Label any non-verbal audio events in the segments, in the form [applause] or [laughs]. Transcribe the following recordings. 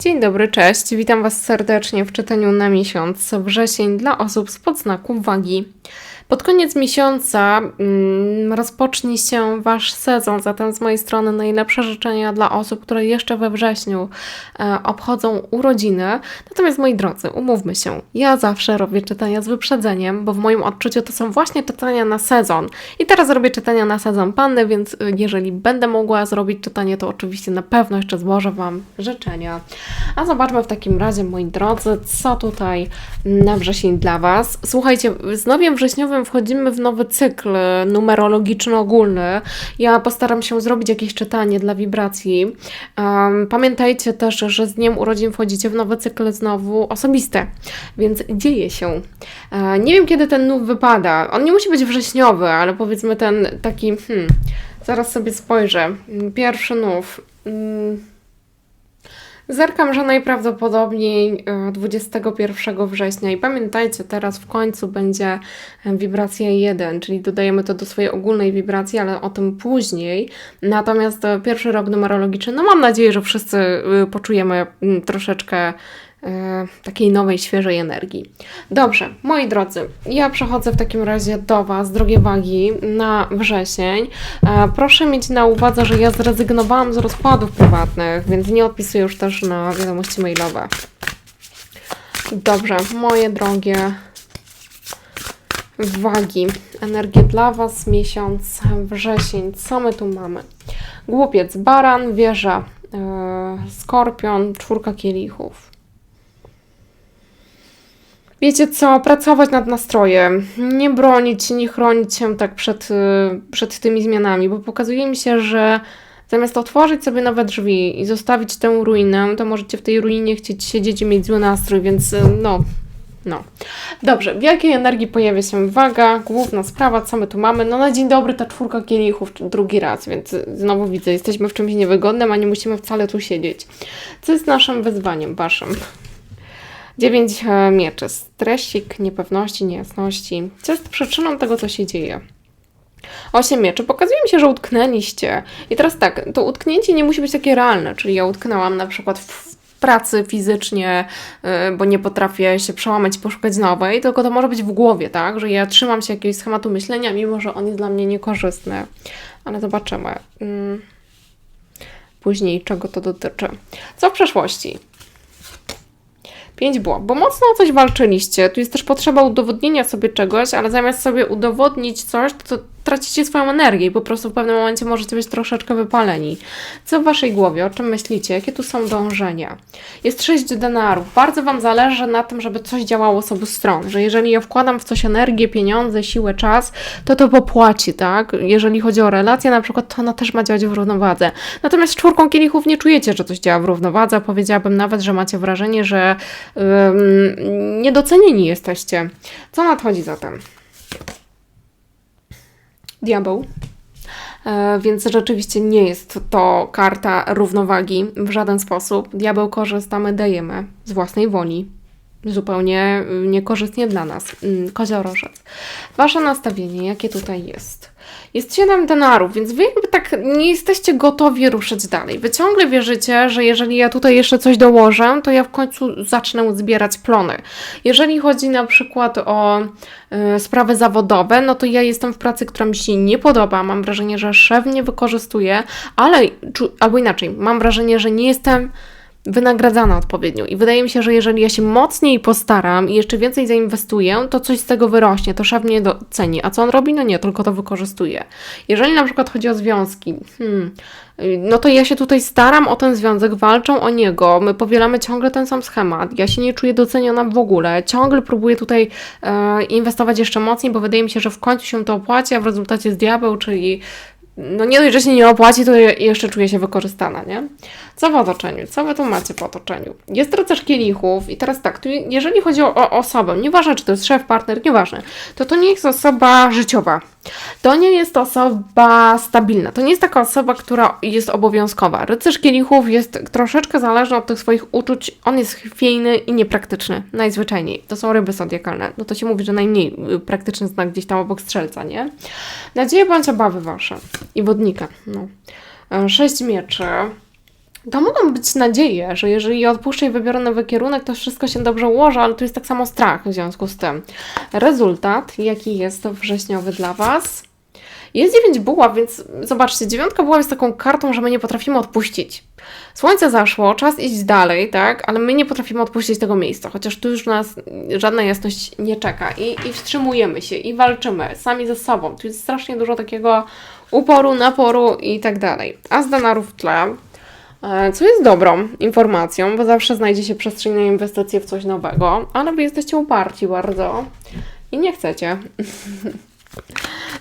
Dzień dobry, cześć. Witam Was serdecznie w czytaniu na miesiąc wrzesień dla osób z podznaku wagi. Pod koniec miesiąca mm, rozpocznie się Wasz sezon, zatem z mojej strony najlepsze życzenia dla osób, które jeszcze we wrześniu e, obchodzą urodziny. Natomiast moi drodzy, umówmy się, ja zawsze robię czytania z wyprzedzeniem, bo w moim odczuciu to są właśnie czytania na sezon. I teraz robię czytania na sezon panny, więc y, jeżeli będę mogła zrobić czytanie, to oczywiście na pewno jeszcze złożę Wam życzenia. A zobaczmy w takim razie, moi drodzy, co tutaj na wrzesień dla Was. Słuchajcie, z nowiem wrześniowym wchodzimy w nowy cykl numerologiczny ogólny. Ja postaram się zrobić jakieś czytanie dla wibracji. Pamiętajcie też, że z dniem urodzin wchodzicie w nowy cykl znowu osobiste, więc dzieje się. E, nie wiem, kiedy ten nów wypada. On nie musi być wrześniowy, ale powiedzmy ten taki, hmm, zaraz sobie spojrzę. Pierwszy nów. Mm, Zerkam, że najprawdopodobniej e, 21 września i pamiętajcie, teraz w końcu będzie e, wibracja 1, czyli dodajemy to do swojej ogólnej wibracji, ale o tym później. Natomiast e, pierwszy rok numerologiczny, no mam nadzieję, że wszyscy e, poczujemy mm, troszeczkę e, takiej nowej, świeżej energii. Dobrze, moi drodzy, ja przechodzę w takim razie do Was, drogie wagi, na wrzesień. E, proszę mieć na uwadze, że ja zrezygnowałam z rozkładów prywatnych, więc nie odpisuję już też na wiadomości mailowe. Dobrze, moje drogie wagi, energię dla Was, miesiąc wrzesień. Co my tu mamy? Głupiec, baran, wieża, e, skorpion, czwórka kielichów. Wiecie co, pracować nad nastrojem, nie bronić nie chronić się tak przed, y, przed tymi zmianami, bo pokazuje mi się, że zamiast otworzyć sobie nowe drzwi i zostawić tę ruinę, to możecie w tej ruinie chcieć siedzieć i mieć zły nastrój, więc y, no, no. Dobrze, w jakiej energii pojawia się waga, główna sprawa, co my tu mamy? No na dzień dobry ta czwórka kielichów drugi raz, więc y, znowu widzę, jesteśmy w czymś niewygodnym, a nie musimy wcale tu siedzieć. Co jest naszym wyzwaniem, waszym? Dziewięć e, mieczy. Stresik, niepewności, niejasności. Co jest przyczyną tego, co się dzieje? Osiem mieczy. Pokazuje mi się, że utknęliście. I teraz tak, to utknięcie nie musi być takie realne, czyli ja utknęłam na przykład w pracy fizycznie, y, bo nie potrafię się przełamać i poszukać nowej, tylko to może być w głowie, tak? Że ja trzymam się jakiegoś schematu myślenia, mimo że on jest dla mnie niekorzystny. Ale zobaczymy. Mm. Później, czego to dotyczy. Co w przeszłości? Pięć było, bo mocno o coś walczyliście. Tu jest też potrzeba udowodnienia sobie czegoś, ale zamiast sobie udowodnić coś, to, to tracicie swoją energię i po prostu w pewnym momencie możecie być troszeczkę wypaleni. Co w waszej głowie? O czym myślicie? Jakie tu są dążenia? Jest sześć denarów. Bardzo wam zależy na tym, żeby coś działało z obu stron. Że jeżeli ja wkładam w coś energię, pieniądze, siłę, czas, to to popłaci, tak? Jeżeli chodzi o relacje na przykład, to ona też ma działać w równowadze. Natomiast czwórką kielichów nie czujecie, że coś działa w równowadze. Powiedziałabym nawet, że macie wrażenie, że ym, niedocenieni jesteście. Co nadchodzi zatem? Diabeł. E, Więc rzeczywiście nie jest to karta równowagi w żaden sposób. Diabeł korzystamy, dajemy z własnej woli. Zupełnie y, niekorzystnie dla nas. Mm, Koziorożec. Wasze nastawienie, jakie tutaj jest? Jest 7 denarów, więc wy jakby tak nie jesteście gotowi ruszyć dalej. Wy ciągle wierzycie, że jeżeli ja tutaj jeszcze coś dołożę, to ja w końcu zacznę zbierać plony. Jeżeli chodzi na przykład o y, sprawy zawodowe, no to ja jestem w pracy, która mi się nie podoba. Mam wrażenie, że szef mnie wykorzystuje, ale, albo inaczej, mam wrażenie, że nie jestem wynagradzana odpowiednio. I wydaje mi się, że jeżeli ja się mocniej postaram i jeszcze więcej zainwestuję, to coś z tego wyrośnie, to szef mnie doceni. A co on robi? No nie, tylko to wykorzystuje. Jeżeli na przykład chodzi o związki, hmm, no to ja się tutaj staram o ten związek, walczą o niego, my powielamy ciągle ten sam schemat, ja się nie czuję doceniona w ogóle, ciągle próbuję tutaj e, inwestować jeszcze mocniej, bo wydaje mi się, że w końcu się to opłaci, a w rezultacie jest diabeł, czyli no nie dość, że się nie opłaci, to je- jeszcze czuję się wykorzystana, nie? Co w otoczeniu? Co wy tu macie w otoczeniu? Jest rycerz kielichów i teraz tak, tu jeżeli chodzi o, o osobę, nieważne czy to jest szef, partner, nieważne, to to nie jest osoba życiowa. To nie jest osoba stabilna. To nie jest taka osoba, która jest obowiązkowa. Rycerz kielichów jest troszeczkę zależny od tych swoich uczuć. On jest chwiejny i niepraktyczny. Najzwyczajniej. To są ryby zodiakalne. No to się mówi, że najmniej y, praktyczny znak gdzieś tam obok strzelca, nie? Nadzieje bądź obawy wasze. I wodnika. No. E, Sześć mieczy. to mogą być nadzieje, że jeżeli odpuszczę i wybiorę nowy kierunek, to wszystko się dobrze ułoży, ale tu jest tak samo strach w związku z tym. Rezultat, jaki jest wrześniowy dla Was? Jest 9 buław, więc zobaczcie, dziewiątka buław jest taką kartą, że my nie potrafimy odpuścić. Słońce zaszło, czas iść dalej, tak, ale my nie potrafimy odpuścić tego miejsca, chociaż tu już nas żadna jasność nie czeka i, i wstrzymujemy się i walczymy sami ze sobą. Tu jest strasznie dużo takiego uporu, naporu i tak dalej. A z denarów w tle, e, co jest dobrą informacją, bo zawsze znajdzie się przestrzeń na inwestycje w coś nowego, ale Wy jesteście uparci bardzo i nie chcecie. [laughs]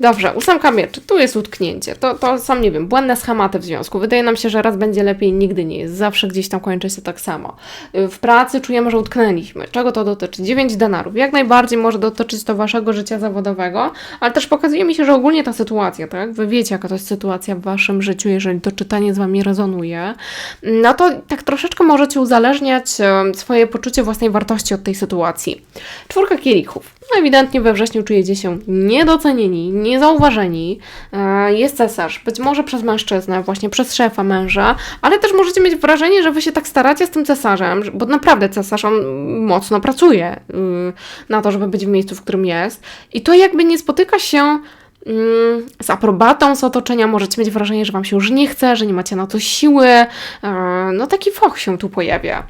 Dobrze, ósemka mieczy, tu jest utknięcie. To, to sam nie wiem, błędne schematy w związku. Wydaje nam się, że raz będzie lepiej, nigdy nie jest. Zawsze gdzieś tam kończy się tak samo. W pracy czujemy, że utknęliśmy. Czego to dotyczy? 9 denarów. Jak najbardziej może dotyczyć to waszego życia zawodowego, ale też pokazuje mi się, że ogólnie ta sytuacja, tak? Wy wiecie, jaka to jest sytuacja w waszym życiu, jeżeli to czytanie z wami rezonuje. No to tak troszeczkę możecie uzależniać swoje poczucie własnej wartości od tej sytuacji. Czwórka kielichów. No ewidentnie we wrześniu czujecie się niedocenieni, niezauważeni. E, jest cesarz, być może przez mężczyznę, właśnie przez szefa męża, ale też możecie mieć wrażenie, że wy się tak staracie z tym cesarzem, bo naprawdę cesarz on mocno pracuje y, na to, żeby być w miejscu, w którym jest. I to jakby nie spotyka się mm, z aprobatą z otoczenia, możecie mieć wrażenie, że Wam się już nie chce, że nie macie na to siły. E, no taki foch się tu pojawia.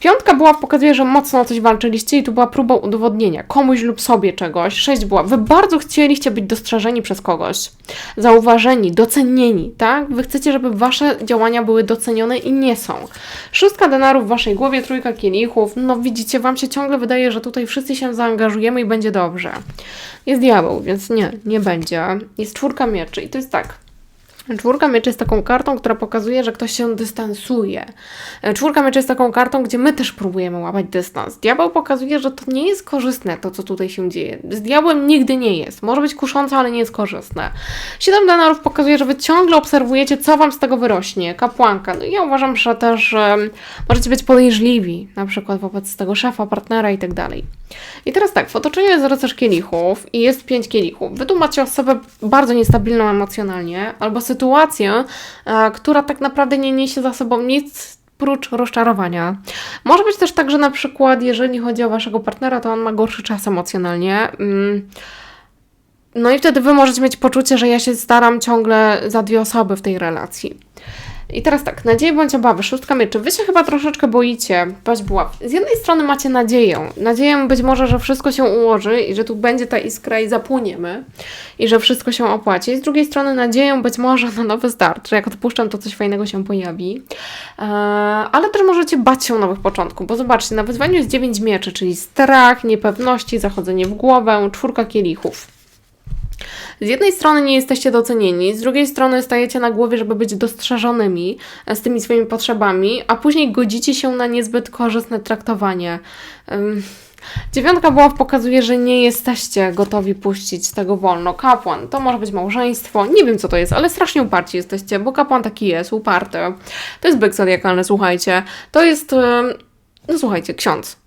Piątka była, pokazuje, że mocno o coś walczyliście i tu była próba udowodnienia komuś lub sobie czegoś. Sześć była, wy bardzo chcieliście być dostrzeżeni przez kogoś, zauważeni, docenieni, tak? Wy chcecie, żeby wasze działania były docenione i nie są. Szóstka denarów w waszej głowie, trójka kielichów, no widzicie, wam się ciągle wydaje, że tutaj wszyscy się zaangażujemy i będzie dobrze. Jest diabeł, więc nie, nie będzie. Jest czwórka mieczy i to jest tak. Czwórka mieczy jest taką kartą, która pokazuje, że ktoś się dystansuje. E, czwórka mieczy jest taką kartą, gdzie my też próbujemy łapać dystans. Diabeł pokazuje, że to nie jest korzystne, to co tutaj się dzieje. Z diabłem nigdy nie jest. Może być kuszące, ale nie jest korzystne. Siedem denarów pokazuje, że wy ciągle obserwujecie, co wam z tego wyrośnie. Kapłanka. No ja uważam, że też możecie być podejrzliwi, na przykład wobec tego szefa, partnera i tak dalej. I teraz tak, w otoczeniu jest rycerz kielichów i jest pięć kielichów. Wy tu macie osobę bardzo niestabilną emocjonalnie, albo sytuację, e, która tak naprawdę nie niesie za sobą nic prócz rozczarowania. Może być też tak, że na przykład, jeżeli chodzi o waszego partnera, to on ma gorszy czas emocjonalnie. Mm. No i wtedy wy możecie mieć poczucie, że ja się staram ciągle za dwie osoby w tej relacji. I teraz tak, nadzieje bądź obawy, szóstka mieczy. Wy się chyba troszeczkę boicie paść buław. Z jednej strony macie nadzieję, nadzieję być może, że wszystko się ułoży i że tu będzie ta iskra i zapłoniemy i że wszystko się opłaci. Z drugiej strony nadzieję być może na nowy start, że jak odpuszczam, to coś fajnego się pojawi. Eee, ale też możecie bać się nowych początków, bo zobaczcie, na wyzwaniu jest dziewięć mieczy, czyli strach, niepewności, zachodzenie w głowę, czwórka kielichów. Z jednej strony nie jesteście docenieni, z drugiej strony stajecie na głowie, żeby być dostrzeżonymi e, z tymi swoimi potrzebami, a później godzicie się na niezbyt korzystne traktowanie. Um, Dziewiątka buław pokazuje, że nie jesteście gotowi puścić tego wolno. Kapłan, to może być małżeństwo, nie wiem co to jest, ale strasznie uparci jesteście, bo kapłan taki jest, uparty. To jest byk zodiakalny, słuchajcie. To jest, no słuchajcie, ksiądz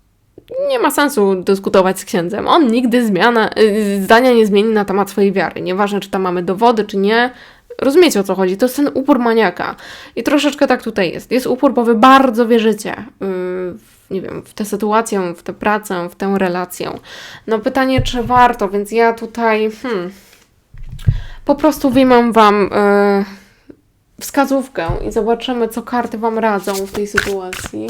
nie ma sensu dyskutować z księdzem. On nigdy zmiana, y, zdania nie zmieni na temat swojej wiary. Nieważne, czy tam mamy dowody, czy nie. Rozumiecie o co chodzi? To jest ten upór maniaka. I troszeczkę tak tutaj jest. Jest upór, bo wy bardzo wierzycie w, nie wiem, w tę sytuację, w tę pracę, w tę relację. No pytanie, czy warto, więc ja tutaj hmm, po prostu wyjmę Wam yy, wskazówkę i zobaczymy, co karty Wam radzą w tej sytuacji.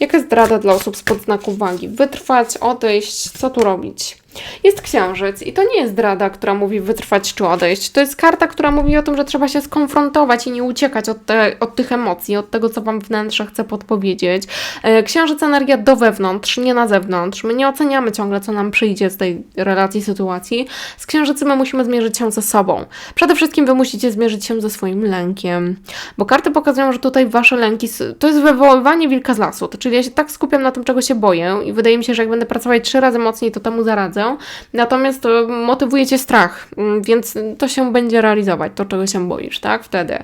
Jaka jest rada dla osób spod znaku wagi? Wytrwać, odejść, co tu robić? Jest księżyc i to nie jest rada, która mówi wytrwać czy odejść. To jest karta, która mówi o tym, że trzeba się skonfrontować i nie uciekać od, te, od tych emocji, od tego, co Wam wnętrze chce podpowiedzieć. E, księżyc energia do wewnątrz, nie na zewnątrz. My nie oceniamy ciągle, co nam przyjdzie z tej relacji, sytuacji. Z księżycem my musimy zmierzyć się ze sobą. Przede wszystkim Wy musicie zmierzyć się ze swoim lękiem, bo karty pokazują, że tutaj Wasze lęki to jest wywoływanie wilka z lasu. Czyli ja się tak skupiam na tym, czego się boję i wydaje mi się, że jak będę pracować trzy razy mocniej, to temu zaradzę natomiast e, motywuje cię strach, mm, więc to się będzie realizować, to czego się boisz, tak? Wtedy.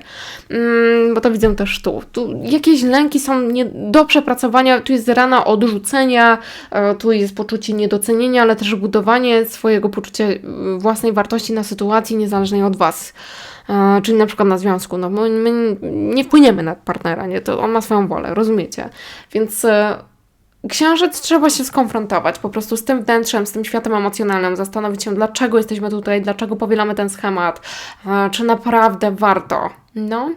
Mm, bo to widzę też tu. Tu jakieś lęki są nie do przepracowania, tu jest rana odrzucenia, e, tu jest poczucie niedocenienia, ale też budowanie swojego poczucia e, własnej wartości na sytuacji niezależnej od Was. czyli na przykład na związku, no my, my nie wpłyniemy na partnera, nie? To on ma swoją wolę, rozumiecie? Więc księżyc trzeba się skonfrontować po prostu z tym wnętrzem, z tym światem emocjonalnym, zastanowić się, dlaczego jesteśmy tutaj, dlaczego powielamy ten schemat, e, czy naprawdę warto, no.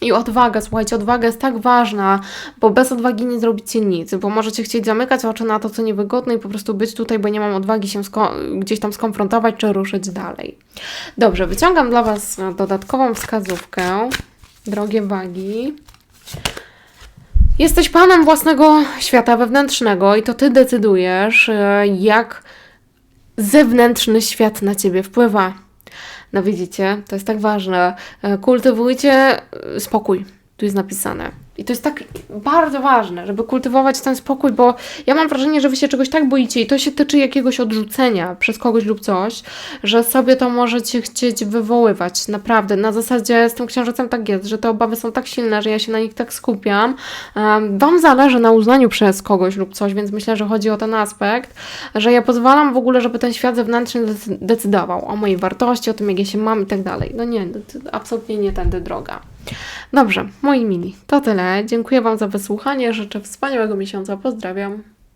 I odwaga, słuchajcie, odwaga jest tak ważna, bo bez odwagi nie zrobicie nic, bo możecie chcieć zamykać oczy na to, co niewygodne i po prostu być tutaj, bo nie mam odwagi się gdzieś tam skonfrontować czy ruszyć dalej. Dobrze, wyciągam dla Was e, dodatkową wskazówkę, drogie wagi. Jesteś panem własnego świata wewnętrznego i to ty decydujesz, e, jak zewnętrzny świat na ciebie wpływa. No widzicie, to jest tak ważne. E, Kultywujcie e, spokój. Tu jest napisane. I to jest tak bardzo ważne, żeby kultywować ten spokój, bo ja mam wrażenie, że wy się czegoś tak boicie i to się tyczy jakiegoś odrzucenia przez kogoś lub coś, że sobie to możecie chcieć wywoływać. Naprawdę. Na zasadzie z tym księżycem tak jest, że te obawy są tak silne, że ja się na nich tak skupiam. Wam zależy na uznaniu przez kogoś lub coś, więc myślę, że chodzi o ten aspekt, że ja pozwalam w ogóle, żeby ten świat zewnętrzny decy- decydował o mojej wartości, o tym, jak ja się mam i tak dalej. No nie, absolutnie nie tędy droga. Dobrze, moi mili, to tyle. Dziękuję Wam za wysłuchanie. Życzę wspaniałego miesiąca. Pozdrawiam.